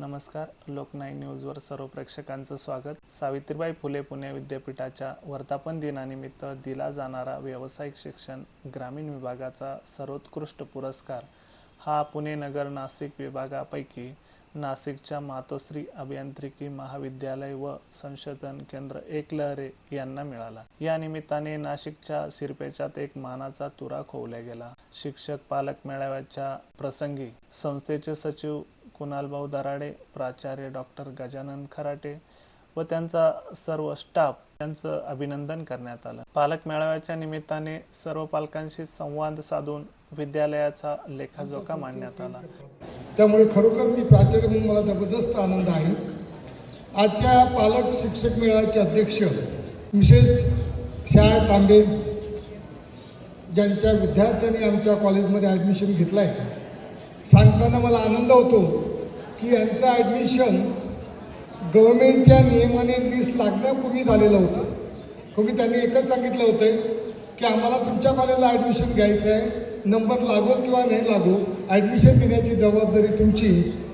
नमस्कार लोकनाय न्यूजवर सर्व प्रेक्षकांचं स्वागत. सावित्रीबाई फुले पुणे विद्यापीठाच्या वर्धापन दिनानिमित्त दिला जाणारा व्यावसायिक शिक्षण ग्रामीण विभागाचा सर्वोत्कृष्ट पुरस्कार हा पुणे नगर नाशिक विभागापैकी नाशिकच्या मातोश्री अभियांत्रिकी महाविद्यालय व संशोधन केंद्र एकलहरे यांना मिळाला. या निमित्ताने नाशिकच्या सिरपेच्यात एक मानाचा तुरा खोवला गेला. शिक्षक पालक मेळाव्याच्या प्रसंगी संस्थेचे सचिव कुणालभाऊ दराडे प्राचार्य डॉक्टर गजानन खराटे व त्यांचा सर्व स्टाफ यांचं अभिनंदन करण्यात आलं. पालक मेळाव्याच्या निमित्ताने सर्व पालकांशी संवाद साधून विद्यालयाचा लेखाजोखा मांडण्यात आला. त्यामुळे खरोखर मी प्राचार्य म्हणून मला जबरदस्त आनंद आहे. आजच्या पालक शिक्षक मेळाव्याचे अध्यक्ष मिसेस शाळा तांबे ज्यांच्या विद्यार्थ्यांनी आमच्या कॉलेजमध्ये ॲडमिशन घेतलं आहे सांगताना मला आनंद होतो. की यांचं ॲडमिशन गव्हर्मेंटच्या नियमाने लिस्ट लागण्यापूर्वी झालेलं होतं. कमी त्यांनी एकच सांगितलं होतं की आम्हाला तुमच्या कॉलेजला ॲडमिशन घ्यायचं आहे नंबर लागो किंवा नाही लागो ॲडमिशन देण्याची जबाबदारी तुमची.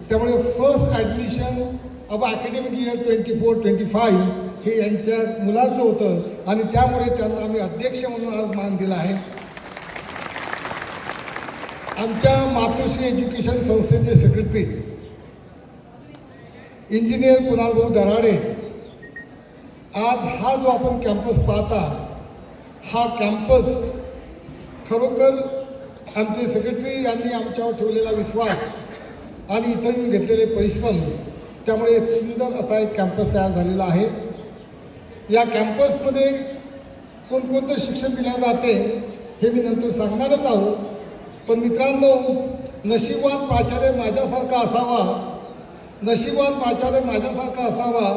त्यामुळे first admission of academic year twenty four twenty five हे यांच्या मुलाचं होतं आणि त्यामुळे त्यांना आम्ही अध्यक्ष म्हणून आज मान दिला आहे. आमच्या मातोश्री एज्युकेशन संस्थेचे सेक्रेटरी इंजिनियर कुणालभाऊ दराडे आज हा जो आपण कॅम्पस पाहता हा कॅम्पस खरोखर आमचे सेक्रेटरी यांनी आमच्यावर ठेवलेला विश्वास आणि इथं येऊन घेतलेले परिश्रम त्यामुळे एक सुंदर असा एक कॅम्पस तयार झालेला आहे. या कॅम्पसमध्ये कोणकोणतं शिक्षण दिलं जाते हे मी नंतर सांगणारच आहोत. पण मित्रांनो नशिबात प्राचार्य माझ्यासारखा असावा नशीबवान माझ्याने माझ्यासारखा असावा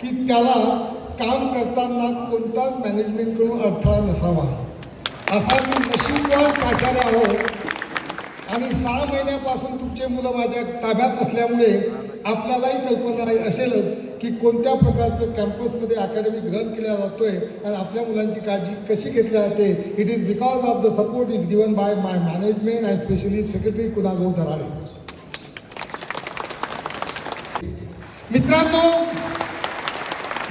की त्याला काम करताना कोणताच मॅनेजमेंटकडून अडथळा नसावा. असा मी नशीबवान प्राचार्य आहोत. आणि सहा महिन्यापासून तुमचे मुलं माझ्या ताब्यात असल्यामुळे आपल्यालाही कल्पना असेलच की कोणत्या प्रकारचं कॅम्पसमध्ये अकॅडमिक रन केला जातोय आणि आपल्या मुलांची काळजी कशी घेतली जाते? It is because of the support is given by my management and specially secretary Kunal Darade मित्रांनो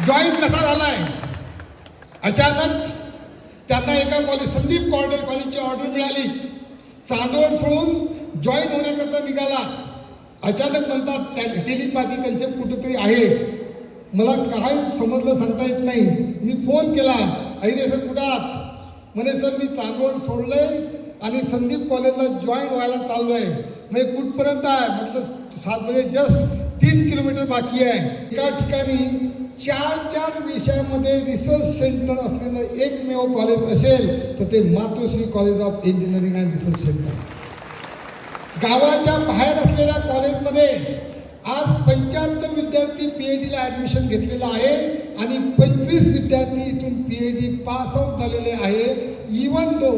जॉईन कसा झाला आहे अचानक त्यांना एका कॉलेज संदीप कॉलेज कॉलेजची ऑर्डर मिळाली. चांदोड सोडून जॉईन होण्याकरता निघाला. अचानक म्हणतात त्या टेलिपॅथी कन्सेप्ट कुठंतरी आहे. मला काय समजलं सांगता येत नाही. मी फोन केला. अहिरे सर कुठं आहात? म्हणे सर मी चांदवड सोडलंय आणि संदीप कॉलेजला जॉईन व्हायला चाललो आहे म्हणजे कुठपर्यंत आहे? म्हटलं सात म्हणजे जस्ट तीन किलोमीटर बाकी आहे. एका ठिकाणी चार चार विषयामध्ये रिसर्च सेंटर असलेलं एकमेव कॉलेज असेल तर ते Matoshri college of engineering and research centre गावाच्या बाहेर असलेल्या कॉलेजमध्ये आज पंच्याहत्तर विद्यार्थी पी एच डीला ॲडमिशन घेतलेलं आहे आणि पंचवीस विद्यार्थी इथून P H D pass out झालेले आहे even though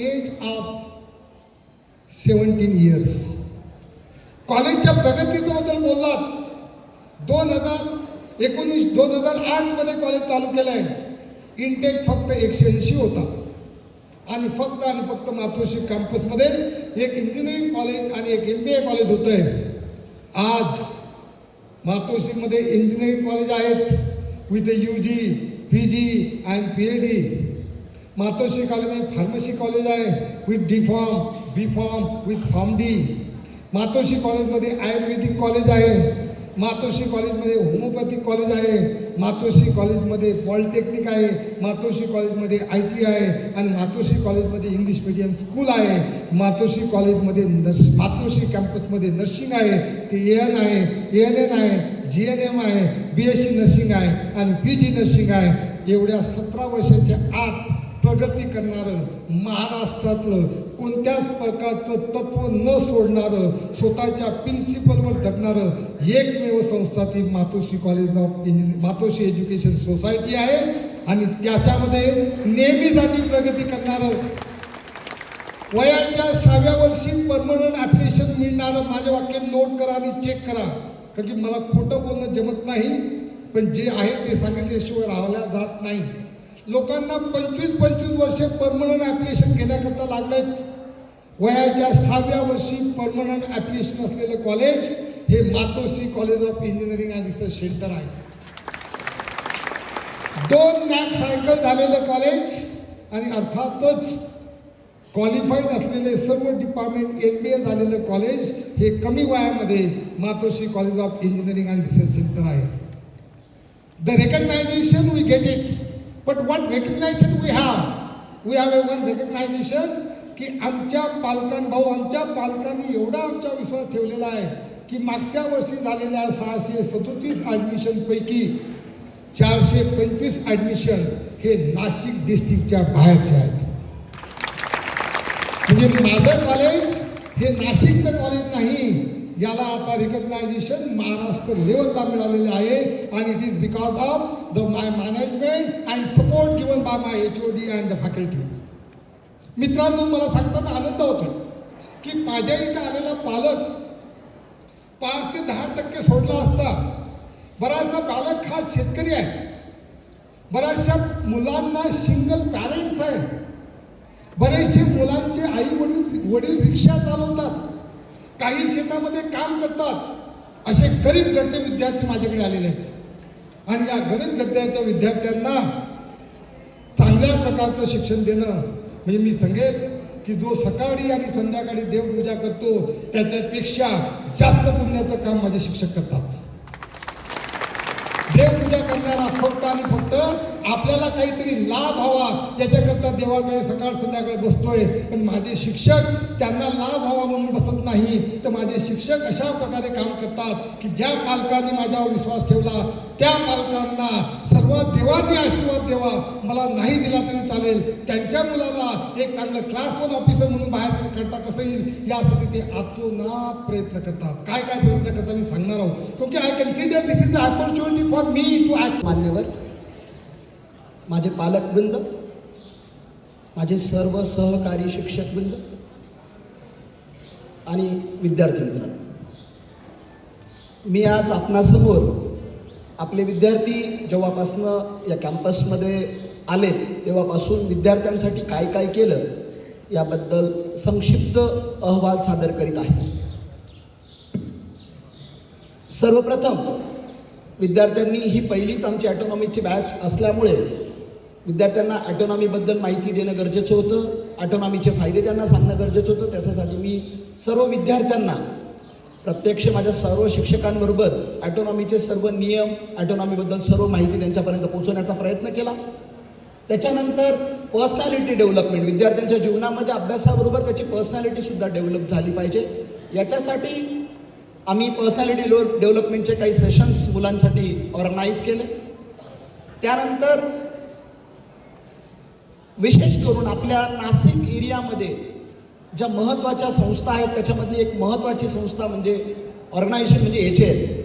age of seventeen years कॉलेजच्या प्रगतीचं बद्दल बोललात. दोन हजार एकोणीस दोन हजार आठमध्ये कॉलेज चालू केलं आहे इनटेक फक्त एकशे ऐंशी होता. आणि फक्त आणि फक्त मातोश्री कॅम्पसमध्ये एक इंजिनिअरिंग कॉलेज आणि एक एम बी ए कॉलेज होतं आहे आज मातोश्रीमध्ये इंजिनिअरिंग कॉलेज आहेत. With U G P G and P A D Matoshri कॉलेजमध्ये फार्मसी कॉलेज आहे. With D pharm B pharm with pharm D Matoshri कॉलेजमध्ये आयुर्वेदिक कॉलेज आहे. मातोश्री कॉलेजमध्ये होमोपॅथिक कॉलेज आहे. मातोश्री कॉलेजमध्ये पॉलिटेक्निक आहे. मातोश्री कॉलेजमध्ये आय टी आहे. आणि मातोश्री कॉलेजमध्ये इंग्लिश मिडियम स्कूल आहे. मातोश्री कॉलेजमध्ये नर्स मातोश्री कॅम्पसमध्ये नर्सिंग आहे. ते ए एन आहे. ए एन एन आहे. जी एन एम आहे. बी एस सी नर्सिंग आहे. आणि पी जी नर्सिंग आहे. एवढ्या सतरा वर्षाच्या आत प्रगती करणारं महाराष्ट्रातलं कोणत्याच प्रकारचं तत्व न सोडणारं स्वतःच्या प्रिन्सिपलवर जगणारं एकमेव संस्था ती Matoshri college of engineer Matoshri education society आहे आणि त्याच्यामध्ये नेहमीसाठी प्रगती करणारं वयाच्या सहाव्या वर्षी परमनंट ॲप्लिकेशन मिळणारं माझे वाक्य नोट करा आणि चेक करा. कारण की मला खोटं बोलणं जमत नाही पण जे आहे ते सांगितल्याशिवाय राहिल्या जात नाही. लोकांना पंचवीस पंचवीस वर्ष परमनंट ॲप्लिकेशन घेण्याकरता लागलेत. वयाच्या सहाव्या वर्षी परमनंट ॲप्लिकेशन असलेलं कॉलेज हे मातोश्री कॉलेज ऑफ इंजिनिअरिंग आणि रिसर्च सेंटर आहे. दोन नॅक सायकल झालेलं कॉलेज आणि अर्थातच क्वालिफाईड असलेले सर्व डिपार्टमेंट एम बी ए झालेलं कॉलेज हे कमी वयामध्ये Matoshri college of engineering and research centre आहे. The recognisation we get it but what recognisation we have we have a one recognisation की आमच्या पालकां भाऊ आमच्या पालकांनी एवढा आमचा विश्वास ठेवलेला आहे की मागच्या वर्षी झालेल्या सहाशे सदोतीस ॲडमिशनपैकी चारशे पंचवीस ॲडमिशन हे नाशिक डिस्ट्रिक्टच्या बाहेरचे आहेत. म्हणजे माझं कॉलेज हे नाशिकचं कॉलेज नाही याला आता रिकग्नायझेशन महाराष्ट्र लेवलला मिळालेले आहे. आणि it is because of the my management and support given by my H O D and the faculty मित्रांनो मला सांगताना आनंद होतो की माझ्या इथं आलेला पालक पाच ते दहा टक्के सोडला असता बराचसा पालक हा शेतकरी आहे. बऱ्याचशा मुलांना सिंगल पॅरेंट्स आहे. बरेचसे मुलांचे आई वडील वडील रिक्षा चालवतात. काही शेतामध्ये काम करतात असे गरीब घरचे विद्यार्थी माझ्याकडे आलेले आहेत. आणि या गरीब गद्याच्या विद्यार्थ्यांना चांगल्या प्रकारचं शिक्षण देणं म्हणजे मी सांगेन की जो सकाळी आणि संध्याकाळी देवपूजा करतो त्याच्यापेक्षा जास्त पुण्याचं काम माझे शिक्षक करतात. देवपूजा करणारा फक्त आणि फक्त आपल्याला काहीतरी लाभ हवा याच्याकरता देवाकडे सकाळ संध्याकाळ बसतोय. पण माझे शिक्षक त्यांना लाभ हवा म्हणून बसत नाही. तर माझे शिक्षक अशा प्रकारे काम करतात की ज्या पालकांनी माझ्यावर विश्वास ठेवला त्या पालकांना सर्व देवांनी आशीर्वाद देवा मला नाही दिला तरी चालेल. त्यांच्या मुलाला एक चांगलं क्लास वन ऑफिसर म्हणून बाहेर काढता कसं येईल? यासाठी ते आतोनात प्रयत्न करतात. काय काय प्रयत्न करतात मी सांगणार आहोत की I consider this is opportunity for me to act मान्यवर माझे पालकवृंद माझे सर्व सहकारी शिक्षकवृंद आणि विद्यार्थी मित्रांनो. मी आज आपणासमोर आपले विद्यार्थी जेव्हापासनं या कॅम्पसमध्ये आले तेव्हापासून विद्यार्थ्यांसाठी काय काय केलं याबद्दल संक्षिप्त अहवाल सादर करीत आहे. सर्वप्रथम विद्यार्थ्यांनी ही पहिलीच आमची ॲटोनॉमीची बॅच असल्यामुळे विद्यार्थ्यांना ॲटोनॉमीबद्दल माहिती देणं गरजेचं होतं. ॲटोनॉमीचे फायदे त्यांना सांगणं गरजेचं होतं. त्याच्यासाठी मी सर्व विद्यार्थ्यांना प्रत्यक्ष माझ्या सर्व शिक्षकांबरोबर ॲटोनॉमीचे सर्व नियम ॲटोनॉमीबद्दल सर्व माहिती त्यांच्यापर्यंत पोहोचवण्याचा प्रयत्न केला. त्याच्यानंतर पर्सनॅलिटी डेव्हलपमेंट विद्यार्थ्यांच्या जीवनामध्ये अभ्यासाबरोबर त्याची पर्सनॅलिटीसुद्धा डेव्हलप झाली पाहिजे. याच्यासाठी आम्ही पर्सनॅलिटी लो डेव्हलपमेंटचे काही सेशन्स मुलांसाठी ऑर्गनाईज केले. त्यानंतर विशेष करून आपल्या नाशिक एरियामध्ये ज्या महत्त्वाच्या संस्था आहेत त्याच्यामधली एक महत्त्वाची संस्था म्हणजे ऑर्गनायझेशन म्हणजे एच एल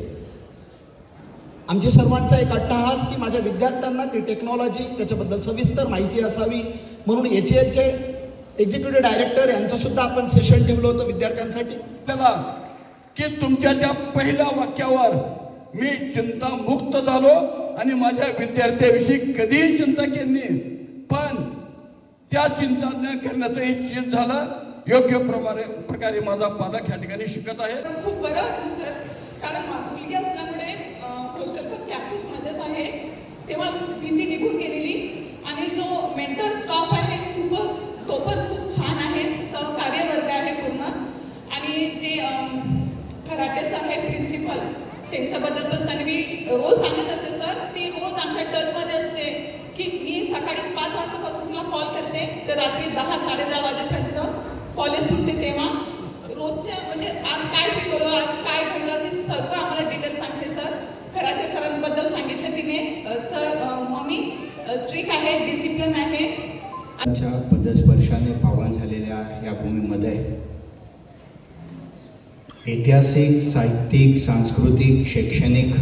आमच्या सर्वांचा एक अट्टहास की माझ्या विद्यार्थ्यांना ती टेक्नॉलॉजी त्याच्याबद्दल सविस्तर माहिती असावी. म्हणून एच एलचे एक्झिक्युटिव्ह डायरेक्टर यांचंसुद्धा आपण सेशन ठेवलं होतं विद्यार्थ्यांसाठी. आपल्याला की तुमच्या त्या पहिल्या वाक्यावर मी चिंतामुक्त झालो आणि माझ्या विद्यार्थ्याविषयी कधीही चिंता केली नाही. पण त्या चिंता न करण्याचं चित झाला. योग्य प्रमाणे प्रकारे माझा पालक ह्या ठिकाणी शिकत आहे. खूप बरं वाटलं सर कारण मा- मुलगी असल्यामुळे हॉस्टेल पण कॅम्पसमध्येच आहे तेव्हा भीती निघून गेलेली आणि जो मेंटर स्टॉप आहे तो पण तो पण खूप छान आहे सहकार्य वर्ग आहे पूर्ण आणि जे अम, कराटे सर आहे प्रिन्सिपल त्यांच्याबद्दल पण त्यांनी मी रोज सांगत असते सर ती रोज आमच्या टचमध्ये असते की मी सकाळी पाच वाजतापासून तुला कॉल करते तर रात्री दहा साडे दहा वाजेपर्यंत कॉलेज सुटते तेव्हा रोजच्या म्हणजे आज काय शिकवलं आज काय घडलं ती सर्व आम्हाला डिटेल सांगते सर कराटे सरांबद्दल सांगितलं तिने uh, sir uh, mummy strict आहे डिसिप्लिन आहे च्या पदस्पर्शाने पावन झालेल्या या भूमीमध्ये ऐतिहासिक साहित्यिक सांस्कृतिक शैक्षणिक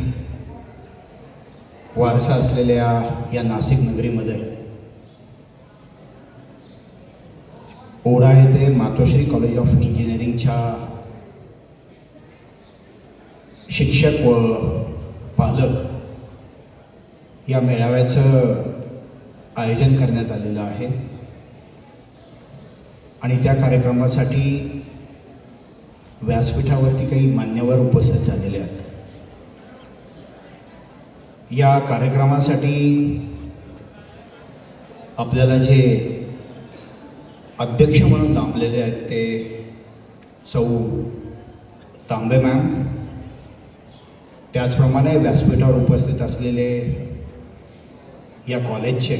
वारसा असलेल्या या नाशिक नगरीमध्ये ओढा येथे मातोश्री कॉलेज ऑफ इंजिनिअरिंगच्या शिक्षक व पालक या मेळाव्याचं आयोजन करण्यात आलेलं आहे. आणि त्या कार्यक्रमासाठी व्यासपीठावरती काही मान्यवर उपस्थित झालेले आहेत. या कार्यक्रमासाठी आपल्याला जे अध्यक्ष म्हणून लांबलेले आहेत ते सौ तांबे मॅम. त्याचप्रमाणे व्यासपीठावर उपस्थित असलेले या कॉलेजचे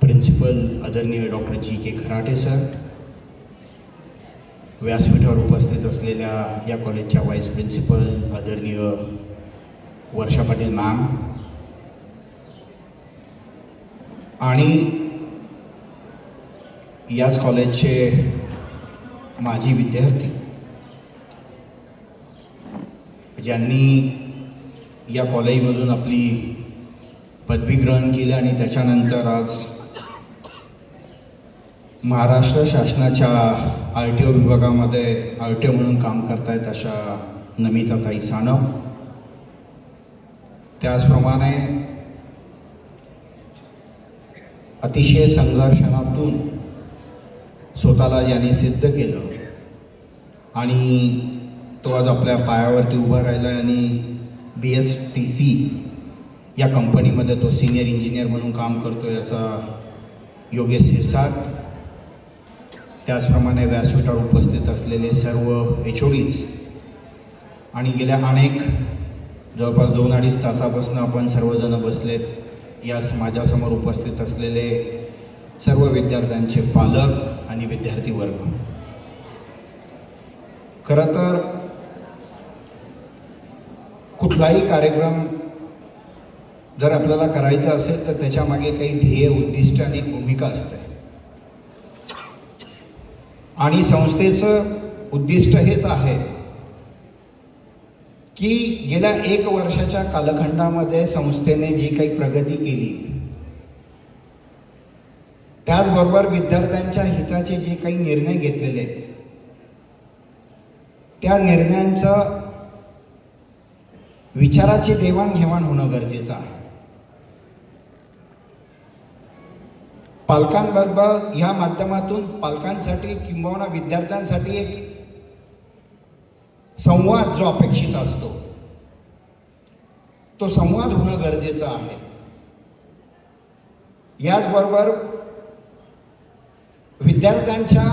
प्रिन्सिपल आदरणीय डॉक्टर जी के खराटे सर व्यासपीठावर उपस्थित असलेल्या या कॉलेजच्या व्हाईस प्रिन्सिपल आदरणीय वर्षा पाटील मॅम आणि याच कॉलेजचे माजी विद्यार्थी ज्यांनी या कॉलेजमधून आपली पदवी ग्रहण केली आणि त्याच्यानंतर आज महाराष्ट्र शासनाच्या आर टी ओ विभागामध्ये आर टी ओ म्हणून काम करतायत अशा नमिताताई सानव. त्याचप्रमाणे अतिशय संघर्षणातून स्वतःला ज्यांनी सिद्ध केलं. आणि तो आज आपल्या पायावरती उभा राहिला आणि बी एस टी सी या कंपनीमध्ये तो सिनियर इंजिनियर म्हणून काम करतो आहे असा योगेश सिरसाट. त्याचप्रमाणे व्यासपीठावर उपस्थित असलेले सर्व एच ओडीज आणि गेल्या अनेक जवळपास दोन अडीच तासापासून आपण सर्वजण बसलेत. या माझ्यासमोर उपस्थित असलेले सर्व विद्यार्थ्यांचे पालक आणि विद्यार्थी वर्ग खरं तर कुठलाही कार्यक्रम जर आपल्याला करायचा असेल तर त्याच्यामागे काही ध्येय उद्दिष्ट आणि भूमिका असते. आणि संस्थेचं उद्दिष्ट हेच आहे की गेल्या एक वर्षाच्या कालखंडामध्ये संस्थेने जी काही प्रगती केली त्याचबरोबर विद्यार्थ्यांच्या हिताचे जे काही निर्णय घेतलेले आहेत त्या निर्णयांचं विचाराची देवाणघेवाण होणं गरजेचं आहे. पालकांबरोबर या माध्यमातून पालकांसाठी किंबहुना विद्यार्थ्यांसाठी एक संवाद जो अपेक्षित असतो तो संवाद होणं गरजेचं आहे. याचबरोबर विद्यार्थ्यांच्या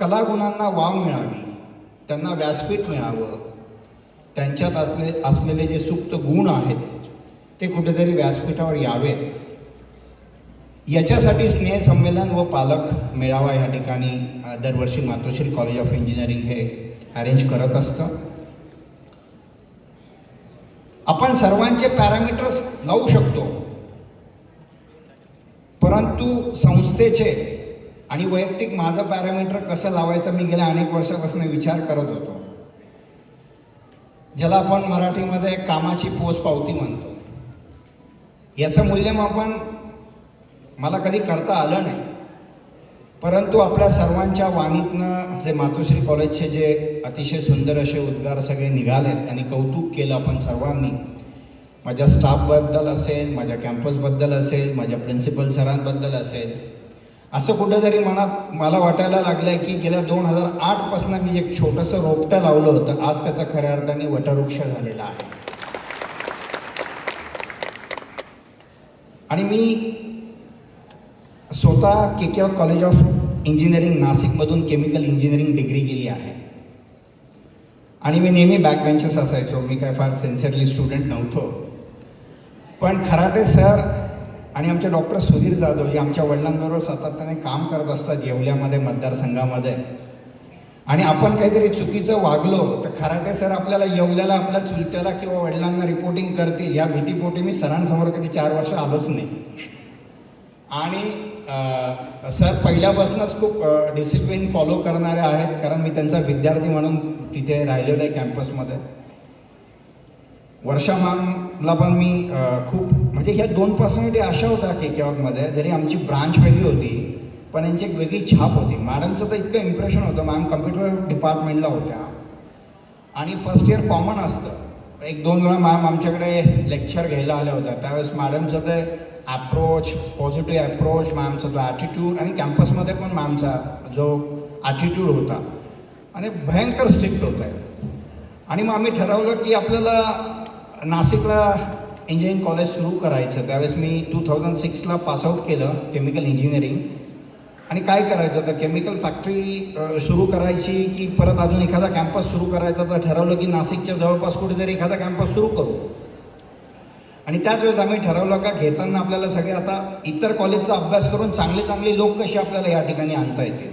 कलागुणांना वाव मिळावी त्यांना व्यासपीठ मिळावं त्यांच्यात असले असलेले जे सुप्त गुण आहेत ते कुठेतरी व्यासपीठावर यावेत. याच्यासाठी स्नेहसंमेलन व पालक मेळावा या ठिकाणी दरवर्षी मातोश्री कॉलेज ऑफ इंजिनिअरिंग हे अरेंज करत असतं. आपण सर्वांचे पॅरामीटर्स लावू शकतो. परंतु संस्थेचे आणि वैयक्तिक माझं पॅरामीटर कसं लावायचं मी गेल्या अनेक वर्षापासून विचार करत होतो. ज्याला आपण मराठीमध्ये कामाची पोच पावती म्हणतो. याचं मूल्यमापन मला कधी करता आलं नाही. परंतु आपल्या सर्वांच्या वाणीतनं जे मातोश्री कॉलेजचे जे अतिशय सुंदर असे उद्गार सगळे निघालेत आणि कौतुक केलं आपण सर्वांनी. माझ्या स्टाफबद्दल असेल माझ्या कॅम्पसबद्दल असेल माझ्या प्रिन्सिपल सरांबद्दल असेल. असं कुठंतरी मनात मला वाटायला लागलं आहे की गेल्या दोन हजार आठपासून मी एक छोटंसं रोपटं लावलं होतं. आज त्याचा खऱ्या अर्थाने वटवृक्ष झालेला आहे. आणि मी स्वतः K K college of engineering नाशिकमधून केमिकल इंजिनिअरिंग डिग्री केली आहे. आणि मी नेहमी बॅक बेंचेस असायचो. मी काय फार सेन्सिअरली स्टुडंट नव्हतो. पण खराटे सर आणि आमचे डॉक्टर सुधीर जाधव जे आमच्या वडिलांबरोबर सातत्याने काम करत असतात येवल्यामध्ये मतदारसंघामध्ये. आणि आपण काहीतरी चुकीचं वागलो तर खराटे सर आपल्याला येवल्याला आपल्या चुलत्याला किंवा वडिलांना रिपोर्टिंग करतील. या भीतीपोटी मी सरांसमोर कधी चार वर्ष आलोच नाही. आणि सर पहिल्यापासूनच खूप डिसिप्लिन फॉलो करणारे आहेत कारण मी त्यांचा विद्यार्थी म्हणून तिथे राहिलेलो आहे कॅम्पसमध्ये वर्षा मॅमला पण मी खूप म्हणजे ह्या दोन पर्सनॅलिटी अशा होत्या के केवॉकमध्ये जरी आमची ब्रांच वेगळी होती पण यांची एक वेगळी छाप होती. मॅडमचं तर इतकं इम्प्रेशन होतं मॅम कम्प्युटर डिपार्टमेंटला होत्या. आणि फर्स्ट इयर कॉमन असतं. एक दोन वेळा मॅम आमच्याकडे लेक्चर घ्यायला आल्या होत्या. त्यावेळेस मॅडमचं ते ॲप्रोच पॉझिटिव्ह ॲप्रोच मॅमचा तो ॲटिट्यूड आणि कॅम्पसमध्ये पण मॅमचा जो ॲटिट्यूड होता आणि भयंकर स्ट्रिक्ट होत. आहे आणि मग आम्ही ठरवलं की आपल्याला नाशिकला इंजिनिअरिंग कॉलेज सुरू करायचं. त्यावेळेस मी टू थाउजंड सिक्सला पासआउट केलं केमिकल इंजिनिअरिंग आणि काय करायचं तर केमिकल फॅक्टरी सुरू करायची की परत अजून एखादा कॅम्पस सुरू करायचा तर ठरवलं की नाशिकच्या जवळपास कुठेतरी एखादा कॅम्पस सुरू करू. आणि त्याच वेळेस आम्ही ठरवलं का घेताना आपल्याला सगळे आता इतर कॉलेजचा अभ्यास करून चांगले चांगले लोक कसे आपल्याला या ठिकाणी आणता येतील?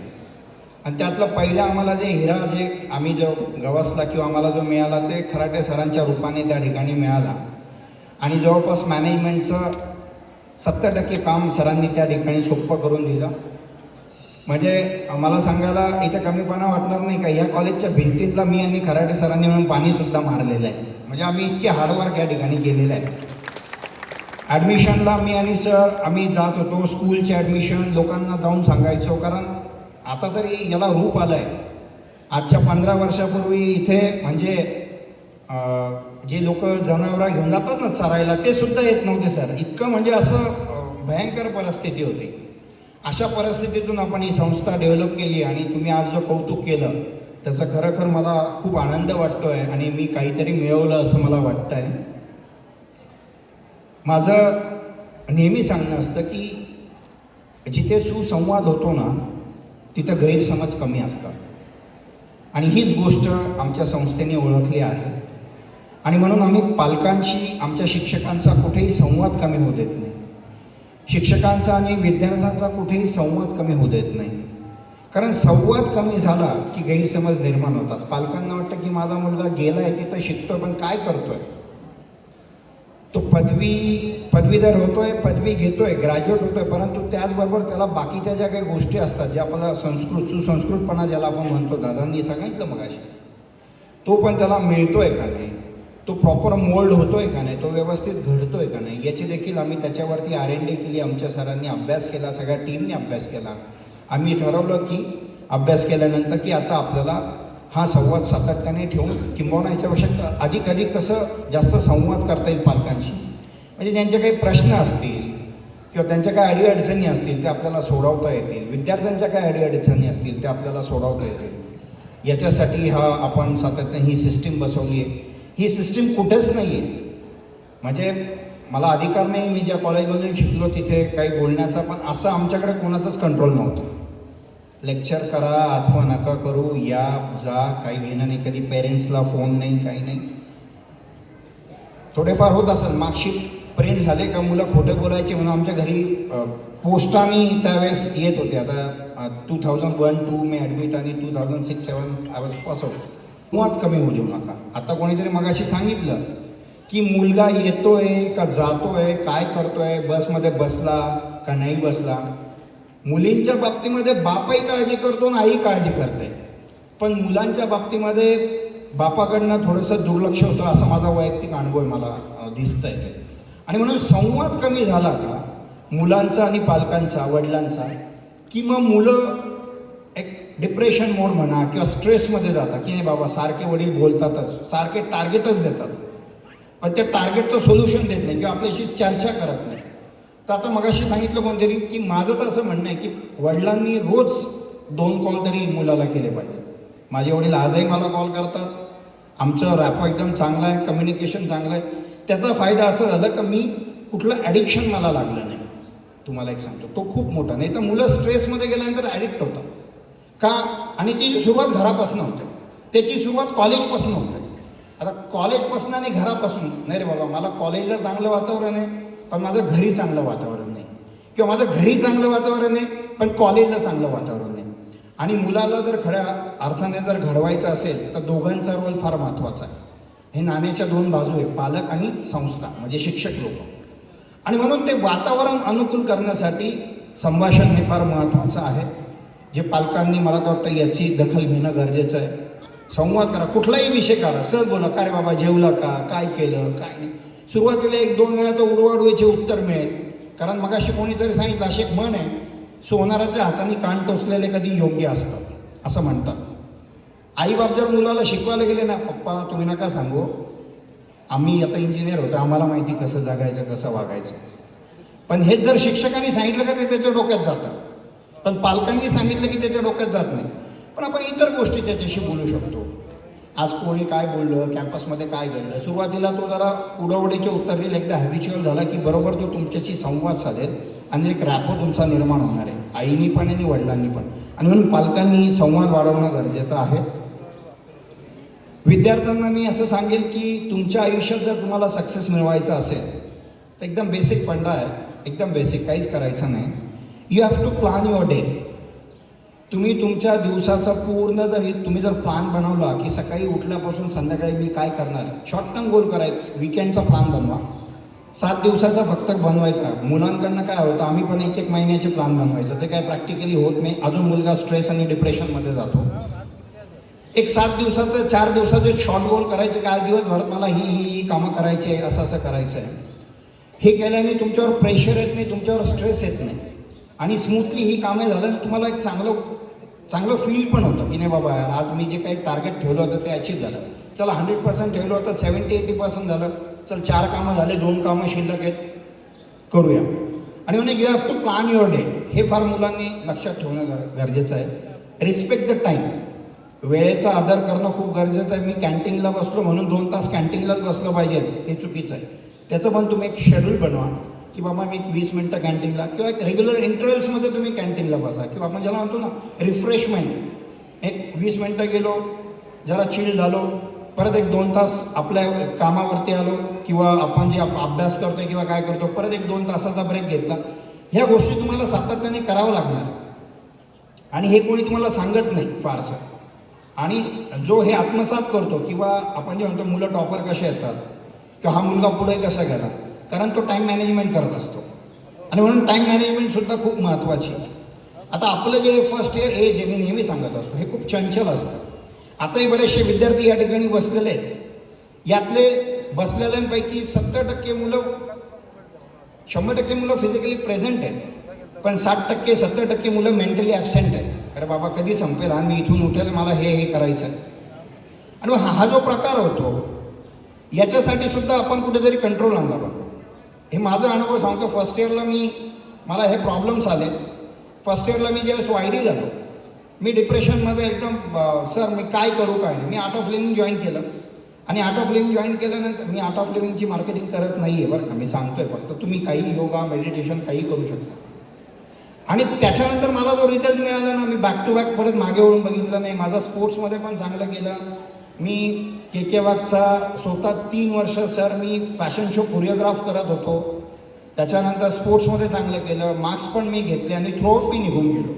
आणि त्यातलं पहिलं आम्हाला जे हिरा जे आम्ही जो गवसला किंवा आम्हाला जो मिळाला ते खराटे सरांच्या रूपाने त्या ठिकाणी मिळाला. आणि जवळपास मॅनेजमेंटचं सत्तर टक्के काम सरांनी त्या ठिकाणी सोपं करून दिलं. म्हणजे मला सांगायला इथं कमीपणा वाटणार नाही का? या कॉलेजच्या भिंतीतला मी आणि खराटे सरांनी म्हणून पाणीसुद्धा मारलेलं आहे. म्हणजे आम्ही इतके हार्डवर्क या ठिकाणी केलेलं आहे. ॲडमिशनला मी आणि सर आम्ही जात होतो. स्कूलचे ॲडमिशन लोकांना जाऊन सांगायचो. कारण आता तरी याला रूप आलं आहे आजच्या पंधरा वर्षापूर्वी इथे म्हणजे जे लोक जनावरं घेऊन जातात ना चरायला ते सुद्धा येत नव्हते सर इतकं म्हणजे असं भयंकर परिस्थिती होती. अशा परिस्थितीतून आपण ही संस्था डेव्हलप केली आणि तुम्ही आज जो कौतुक केलं त्याचा खरोखर मला खूप आनंद वाटतो आहे आणि मी काहीतरी मिळवलं असं मला वाटतं आहे माझं नेहमी सांगणं असतं की जिथे सुसंवाद होतो ना तिथं गैरसमज कमी असतात. आणि हीच गोष्ट आमच्या संस्थेने ओळखली आहे. आणि म्हणून आम्ही पालकांशी आमच्या शिक्षकांचा कुठेही संवाद कमी होऊ देत नाही. शिक्षकांचा आणि विद्यार्थ्यांचा कुठेही संवाद कमी होऊ देत नाही. कारण संवाद कमी झाला की गैरसमज निर्माण होतात. पालकांना वाटतं की माझा मुलगा गेला आहे तिथं शिकतोय पण काय करतोय? तो पदवी पदवीधर होतोय पदवी घेतोय ग्रॅज्युएट होतोय परंतु त्याचबरोबर त्याला बाकीच्या ज्या काही गोष्टी असतात ज्या आपल्याला संस्कृत सुसंस्कृतपणा ज्याला आपण म्हणतो दादांनी सांगितलं मगाशी तो पण त्याला मिळतोय का नाही? तो प्रॉपर मोल्ड होतोय का नाही? तो व्यवस्थित घडतोय का नाही? याची देखील आम्ही त्याच्यावरती आर एन डी केली आमच्या सरांनी अभ्यास केला सगळ्या टीमने अभ्यास केला. आम्ही ठरवलं की अभ्यास केल्यानंतर की आता आपल्याला हा संवाद सातत्याने ठेवून किंबहुना याच्यापेक्षा अधिक अधिक कसं जास्त संवाद करता येईल पालकांशी. म्हणजे ज्यांचे काही प्रश्न असतील किंवा त्यांच्या काय अडीअडचणी असतील ते आपल्याला सोडवता येतील. विद्यार्थ्यांच्या काय अडीअडचणी असतील ते आपल्याला सोडवता येतील. याच्यासाठी हा आपण सातत्याने ही सिस्टीम बसवली आहे ही सिस्टीम कुठेच नाही आहे म्हणजे मला अधिकार नाही मी ज्या कॉलेजमधून शिकलो तिथे काही बोलण्याचा पण असं आमच्याकडे कोणाचंच कंट्रोल नव्हतं. लेक्चर करा अथवा नका करू या जा काही घेणं नाही कधी पेरेंट्सला फोन नाही काही नाही. थोडेफार होत असेल मार्कशीट प्रिंट झाले का मुलं खोटं बोलायचे म्हणून आमच्या घरी पोस्टाने त्यावेळेस येत होते. आता टू थाउजंड वन टू मी ॲडमिट आणि two thousand six seven I was pass out मुळात कमी होऊ देऊ नका. आता कोणीतरी मगाशी सांगितलं की मुलगा येतोय का जातोय काय करतोय बसमध्ये बसला का नाही बसला? मुलींच्या बाबतीमध्ये बापही काळजी करतो आणि आई काळजी करते. पण मुलांच्या बाबतीमध्ये बापाकडनं थोडंसं दुर्लक्ष होतं असा माझा वैयक्तिक अनुभव मला दिसत आहे ते. आणि म्हणून संवाद कमी झाला का मुलांचा आणि पालकांचा वडिलांचा की मग मुलं एक डिप्रेशन मोड म्हणा किंवा स्ट्रेसमध्ये जातात की नाही बाबा सारखे वडील बोलतातच सारखे टार्गेटच देतात. पण त्या टार्गेटचं सोल्युशन देत नाही किंवा आपल्याशी चर्चा करत नाही. तर आता मगाशी सांगितलं कोणतरी की माझं तर असं म्हणणं आहे की वडिलांनी रोज दोन कॉल तरी मुलाला केले पाहिजे. माझे वडील आजही मला कॉल करतात. आमचं रॅपो एकदम चांगलं आहे कम्युनिकेशन चांगलं आहे. त्याचा फायदा असं झाला का मी कुठलं ॲडिक्शन मला लागलं नाही. तुम्हाला एक सांगतो तो खूप मोठा. नाही तर मुलं स्ट्रेसमध्ये गेल्यानंतर ॲडिक्ट होतात. का? आणि त्याची सुरुवात घरापासून होते. त्याची सुरुवात कॉलेजपासून होते. आता कॉलेजपासून आणि घरापासून. नाही रे बाबा मला कॉलेजला चांगलं वातावरण आहे. पण माझं घरी चांगलं वातावरण नाही. किंवा माझं घरी चांगलं वातावरण आहे पण कॉलेजला चांगलं वातावरण नाही. आणि मुलाला जर खऱ्या अर्थाने जर घडवायचं असेल तर दोघांचा रोल फार महत्त्वाचा आहे. हे नाण्याच्या दोन बाजू आहे पालक आणि संस्था म्हणजे शिक्षक लोक. आणि म्हणून ते वातावरण अनुकूल करण्यासाठी संभाषण हे फार महत्त्वाचं आहे. जे पालकांनी मला तर वाटतं याची दखल घेणं गरजेचं आहे. संवाद करा कुठलाही विषय काढा सहज बोला का रे बाबा जेवला का? काय केलं? काय नाही? सुरुवातीला एक दोन वेळा तर उडवाडवीचे उत्तर मिळेल. कारण मगाशी कोणीतरी सांगितलं असे एक म्हण आहे सोनाराच्या हाताने कान टोचलेले कधी योग्य असतात असं म्हणतात. आईबाप जर मुलाला शिकवायला गेले ना पप्पा तुम्ही नका सांगू. आम्ही आता इंजिनियर होतो आम्हाला माहिती कसं जगायचं कसं वागायचं. पण हेच जर शिक्षकांनी सांगितलं का ते त्याच्या डोक्यात जातं? पण पालकांनी सांगितलं की त्याच्या डोक्यात जात नाही? पण आपण इतर गोष्टी त्याच्याशी बोलू शकतो. आज कोणी काय बोललं कॅम्पसमध्ये काय घडलं? सुरुवातीला तो जरा उडवडीचे उत्तर देईल. एकदा हॅबिच्युअल झाला की बरोबर तो तुमच्याशी संवाद साधेल आणि एक रॅपो तुमचा निर्माण होणार आहे. आईनी पण आणि वडिलांनी पण. आणि म्हणून पालकांनी संवाद वाढवणं गरजेचं आहे. विद्यार्थ्यांना मी असं सांगेल की तुमच्या आयुष्यात जर तुम्हाला सक्सेस मिळवायचा असेल तर एकदम बेसिक फंडा आहे. एकदम बेसिक काहीच करायचं नाही. You have to plan your day तुम्ही तुमच्या दिवसाचा पूर्ण जर तुम्ही जर प्लान बनवला की सकाळी उठल्यापासून संध्याकाळी मी काय करणार? शॉर्ट टर्म गोल कराय विकेंडचा प्लान बनवा. सात दिवसाचा फक्त बनवायचा. मुलांकडनं काय होतं आम्ही पण एक एक महिन्याचे प्लान बनवायचं. ते काय प्रॅक्टिकली होत नाही. अजून मुलगा स्ट्रेस आणि डिप्रेशनमध्ये जातो. एक सात दिवसाचं चार दिवसाचे शॉर्ट गोल करायचे काय दिवसभरात मला ही ही ही कामं करायची आहे असं असं करायचं आहे हे केल्याने तुमच्यावर प्रेशर येत नाही तुमच्यावर स्ट्रेस येत नाही. आणि स्मूथली ही कामे झालं तुम्हाला एक चांगलं चांगलं फील पण होतं की नाही बाबा यार आज मी जे काही टार्गेट ठेवलं होतं ते अचीव्ह झालं. चला हंड्रेड पर्सेंट ठेवलं होतं सेवन्टी एटी पर्सेंट झालं. चल चार कामं झाले दोन कामं शिल्लक आहेत. करूया. आणि म्हणजे you have to plan your day हे फार मुलांनी लक्षात ठेवणं गरजेचं आहे. रिस्पेक्ट द टाईम वेळेचा आदर करणं खूप गरजेचं आहे. मी कॅन्टीनला बसलो म्हणून दोन तास कॅन्टीनलाच बसलं पाहिजे. हे चुकीचं आहे. त्याचं पण तुम्ही एक शेड्यूल बनवा. की बाबा मी वीस मिनटं कॅन्टीनला किंवा एक रेग्युलर इंटरव्हल्समध्ये तुम्ही कॅन्टीनला बसा. किंवा आपण ज्याला म्हणतो ना रिफ्रेशमेंट एक वीस मिनटं गेलो जरा चिल झालो परत एक दोन तास आपल्या कामावरती आलो किंवा आपण जे अभ्यास करतो किंवा काय करतो परत एक दोन तासाचा ब्रेक घेतला. ह्या गोष्टी तुम्हाला सातत्याने करावं लागणार आणि हे कोणी तुम्हाला सांगत नाही फारसं. आणि जो हे आत्मसात करतो किंवा आपण जे म्हणतो मुलं टॉपर कसे येतात किंवा हा मुलगा पुढे कसा गेला कारण तो टाईम मॅनेजमेंट करत असतो. आणि म्हणून टाईम मॅनेजमेंटसुद्धा खूप महत्त्वाची आहे. आता आपलं जे फर्स्ट इयर एज आहे मी नेहमी सांगत असतो हे खूप चंचल असतं. आताही बरेचसे विद्यार्थी या ठिकाणी बसलेले आहेत. यातले बसलेल्यांपैकी सत्तर टक्के मुलं शंभर टक्के मुलं फिजिकली प्रेझेंट आहेत. पण साठ टक्के सत्तर टक्के मुलं मेंटली ॲबसेंट आहेत. अरे बाबा कधी संपेल? आणि मी इथून उठेल मला हे हे करायचं आहे आणि हा हा जो प्रकार होतो याच्यासाठी सुद्धा आपण कुठेतरी कंट्रोल आणला पाहिजे. हे माझा अनुभव सांगतो. फर्स्ट इयरला मी मला हे प्रॉब्लेम्स आले. फर्स्ट इयरला मी ज्यावेळेस वायडी झालो मी डिप्रेशनमध्ये एकदम सर मी काय करू काय नाही. मी आर्ट ऑफ लिव्हिंग जॉईन केलं. आणि आर्ट ऑफ लिव्हिंग जॉईन केल्यानंतर मी आर्ट ऑफ लिव्हिंगची मार्केटिंग करत नाही आहे बरं का. मी सांगतोय फक्त तुम्ही काही योगा मेडिटेशन काही करू शकता. आणि त्याच्यानंतर मला जो रिझल्ट मिळाला ना मी बॅक टू बॅक परत मागे वळून बघितलं नाही. माझा स्पोर्ट्समध्ये पण चांगलं केलं. मी के के वागचा स्वतः तीन वर्ष सर मी फॅशन शो कोरिओग्राफ करत होतो. त्याच्यानंतर स्पोर्ट्समध्ये चांगलं केलं मार्क्स पण मी घेतले आणि थ्रोआउट मी निघून गेलो.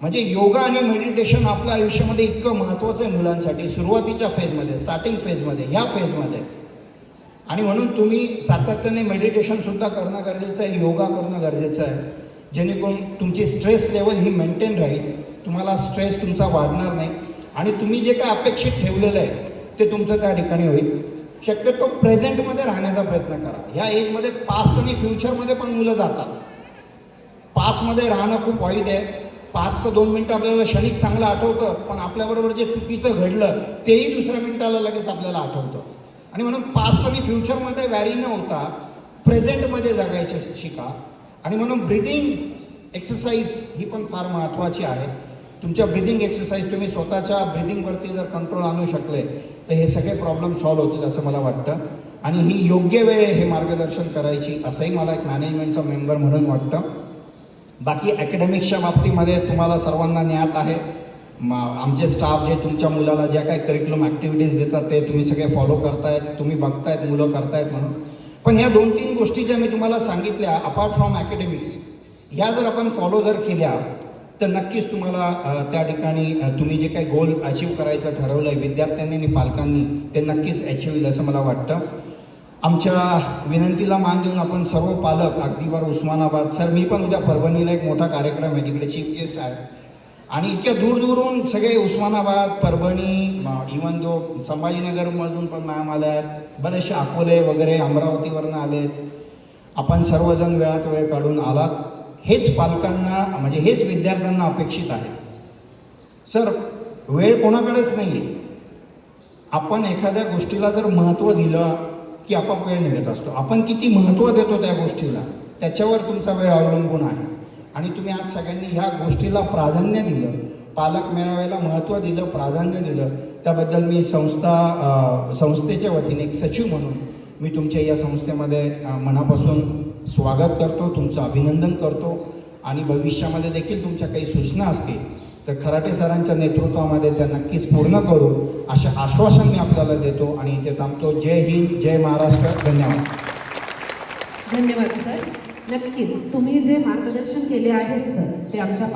म्हणजे योगा आणि मेडिटेशन आपल्या आयुष्यामध्ये इतकं महत्त्वाचं आहे मुलांसाठी सुरुवातीच्या फेजमध्ये स्टार्टिंग फेजमध्ये ह्या फेजमध्ये आणि म्हणून तुम्ही सातत्याने मेडिटेशनसुद्धा करणं गरजेचं आहे योगा करणं गरजेचं आहे. जेणेकरून तुमची स्ट्रेस लेवल ही मेंटेन राहील. तुम्हाला स्ट्रेस तुमचा वाढणार नाही. आणि तुम्ही जे काय अपेक्षित ठेवलेलं आहे ते तुमचं त्या ठिकाणी होईल. शक्यतो प्रेझेंटमध्ये राहण्याचा प्रयत्न करा. ह्या एजमध्ये पास्ट आणि फ्युचरमध्ये पण मुलं जातात. पासमध्ये राहणं खूप वाईट आहे. पाचचं दोन मिनटं आपल्याला क्षणिक चांगलं आठवतं पण आपल्याबरोबर जे चुकीचं घडलं तेही दुसऱ्या मिनिटाला लगेच आपल्याला आठवतं. आणि म्हणून पास्ट आणि फ्युचरमध्ये व्हॅरी न होता प्रेझेंटमध्ये जगायचे शिका. आणि म्हणून ब्रिदिंग एक्सरसाइज ही पण फार महत्त्वाची आहे. तुमच्या ब्रिदिंग एक्सरसाइज तुम्ही स्वतःच्या ब्रिदिंगवरती जर कंट्रोल आणू शकले तर हे सगळे प्रॉब्लेम सॉल्व्ह होतील असं मला वाटतं. आणि ही योग्य वेळ आहे हे मार्गदर्शन करायची असंही मला एक मॅनेजमेंटचा मेंबर म्हणून वाटतं. बाकी अकॅडमिक्सच्या बाबतीमध्ये तुम्हाला सर्वांना ज्ञात आहे. मा आमचे स्टाफ जे तुमच्या मुलाला ज्या काही करिक्युलम ॲक्टिव्हिटीज देतात ते तुम्ही सगळे फॉलो करतायत तुम्ही बघतायत मुलं करतायत म्हणून. पण ह्या दोन तीन गोष्टी ज्या मी तुम्हाला सांगितल्या अपार्ट फ्रॉम ॲकॅडमिक्स ह्या जर आपण फॉलो जर केल्या तर नक्कीच तुम्हाला त्या ठिकाणी तुम्ही जे काही गोल अचीव करायचं ठरवलं आहे विद्यार्थ्यांनी आणि पालकांनी ते नक्कीच अचीव होईल असं मला वाटतं. आमच्या विनंतीला मान देऊन आपण सर्व पालक अगदी बरं उस्मानाबाद सर मी पण उद्या परभणीला एक मोठा कार्यक्रम आहे तिकडे चीफ गेस्ट आहे. आणि इतक्या दूरदूरून सगळे उस्मानाबाद परभणी इवन जो संभाजीनगरमधून पण मॅम आल्या आहेत बरेचसे अकोले वगैरे अमरावतीवरनं आहेत आपण सर्वजण वेळात वेळ काढून आलात. हेच पालकांना म्हणजे हेच विद्यार्थ्यांना अपेक्षित आहे. सर वेळ कोणाकडेच नाही आहे आपण एखाद्या गोष्टीला जर महत्त्व दिलं की आपाप वेळ निघत असतो. आपण किती महत्त्व देतो त्या गोष्टीला त्याच्यावर तुमचा वेळ अवलंबून आहे. आणि तुम्ही आज सगळ्यांनी ह्या गोष्टीला प्राधान्य दिलं पालक मेळाव्याला महत्त्व दिलं प्राधान्य दिलं त्याबद्दल मी संस्था संस्थेच्या वतीने एक सचिव म्हणून मी तुमच्या या संस्थेमध्ये मनापासून स्वागत करतो तुमचं अभिनंदन करतो आणि भविष्यामध्ये देखील तुमच्या काही सूचना असतील तर खराटे सरांच्या नेतृत्वामध्ये त्या नक्कीच पूर्ण करू असे आश्वासन मी आपल्याला देतो आणि इथे थांबतो. जय हिंद जय महाराष्ट्र. धन्यवाद. धन्यवाद सर. नक्कीच. तुम्ही जे मार्गदर्शन केले आहेत सर ते आमच्या